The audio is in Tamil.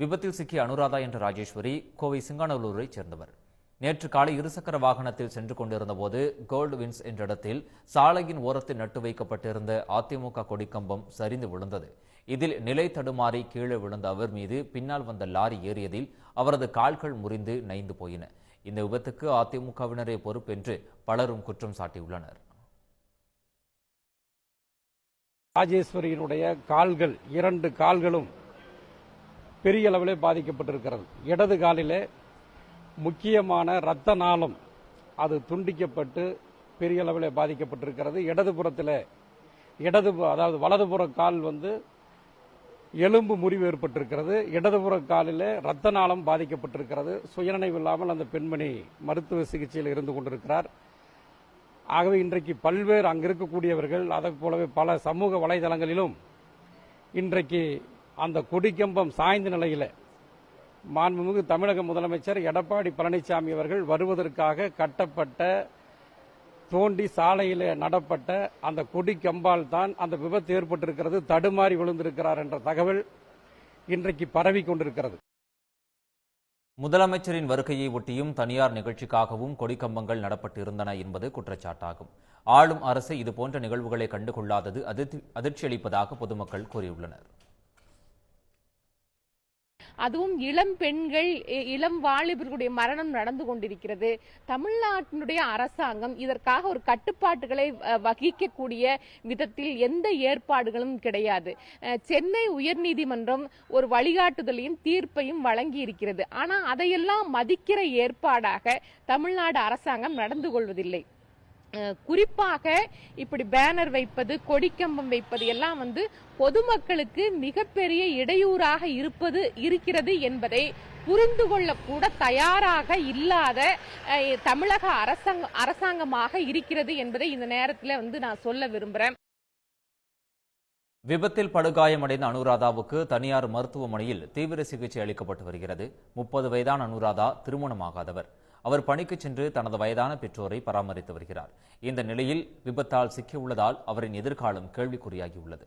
விபத்தில் சிக்கிய அனுராதா என்ற ராஜேஸ்வரி கோவை சிங்கானல்லூரைச் சேர்ந்தவர். நேற்று காலை இருசக்கர வாகனத்தில் சென்று கொண்டிருந்தபோது கோல்டு வின்ஸ் என்ற இடத்தில் சாலையின் ஓரத்தில் நட்டு வைக்கப்பட்டிருந்த அதிமுக கொடிக்கம்பம் சரிந்து விழுந்தது. இதில் நிலை தடுமாறி கீழே விழுந்த அவர் மீது பின்னால் வந்த லாரி ஏறியதில் அவரது கால்கள் முறிந்து நைந்து போயின. இந்த விபத்துக்கு அதிமுகவினரே பொறுப்பென்று பலரும் குற்றம் சாட்டியுள்ளனர். ராஜேஸ்வரியினுடைய கால்கள் இரண்டு கால்களும் பெரிய அளவிலே பாதிக்கப்பட்டிருக்கிறது. இடது காலிலே முக்கியமான இரத்த நாளம் அது துண்டிக்கப்பட்டு பெரிய அளவிலே பாதிக்கப்பட்டிருக்கிறது. இடதுபுறத்தில் இடது அதாவது வலதுபுற கால் வந்து எலும்பு முறிவு ஏற்பட்டிருக்கிறது. இடதுபுற காலில் இரத்த நாளம் பாதிக்கப்பட்டிருக்கிறது. சுயநினைவு இல்லாமல் அந்த பெண்மணி மருத்துவ சிகிச்சையில் இருந்து கொண்டிருக்கிறார். ஆகவே இன்றைக்கு பல்வேறு அங்கு இருக்கக்கூடியவர்கள் அதை போலவே பல சமூக வலைதளங்களிலும் இன்றைக்கு அந்த கொடிக்கம்பம் சாய்ந்த நிலையில் மாண்புமிகு தமிழக முதலமைச்சர் எடப்பாடி பழனிசாமி அவர்கள் வருவதற்காக கட்டப்பட்ட தோண்டி சாலையில் நடப்பட்ட அந்த கொடி கம்பால் தான் அந்த விபத்து ஏற்பட்டிருக்கிறது தடுமாறி விழுந்திருக்கிறார் என்ற தகவல் இன்றைக்கு பரவி கொண்டிருக்கிறது. முதலமைச்சரின் வருகையை ஒட்டியும் தனியார் நிகழ்ச்சிக்காகவும் கொடிக்கம்பங்கள் நடப்பட்டு இருந்தன என்பது குற்றச்சாட்டாகும். ஆளும் அரசு இதுபோன்ற நிகழ்வுகளை கண்டுகொள்ளாதது அதிர்ச்சியளிப்பதாக பொதுமக்கள் கூறியுள்ளனர். அதுவும் இளம் பெண்கள் இ- இளம் வாலிபர்களுடைய மரணம் நடந்து கொண்டிருக்கிறது. தமிழ்நாட்டினுடைய அரசாங்கம் இதற்காக ஒரு கட்டுப்பாட்டுகளை வகிக்கக்கூடிய விதத்தில் எந்த ஏற்பாடுகளும் கிடையாது. சென்னை உயர்நீதிமன்றம் ஒரு வழிகாட்டுதலையும் தீர்ப்பையும் வழங்கி இருக்கிறது ஆனால் அதையெல்லாம் மதிக்கிற ஏற்பாடாக தமிழ்நாடு அரசாங்கம் நடந்து கொள்வதில்லை. குறிப்பாக இப்படி பேனர் வைப்பது கொடிக்கம்பம் வைப்பது எல்லாம் வந்து பொதுமக்களுக்கு மிகப்பெரிய இடையூறாக இருப்பது இருக்கிறது என்பதை புரிந்து கொள்ளக்கூட தயாராக இல்லாத தமிழக அரசாங்க அரசாங்கமாக இருக்கிறது என்பதை இந்த நேரத்தில் வந்து நான் சொல்ல விரும்புகிறேன் விபத்தில் படுகாயமடைந்த அனுராதாவுக்கு தனியார் மருத்துவமனையில் தீவிர சிகிச்சை அளிக்கப்பட்டு வருகிறது. முப்பது வயதான அனுராதா திருமணமாகாதவர். அவர் பணிக்கு சென்று தனது வயதான பெற்றோரை பராமரித்து வருகிறார். இந்த நிலையில் விபத்தால் சிக்கியுள்ளதால் அவரின் எதிர்காலம் கேள்விக்குறியாகியுள்ளது.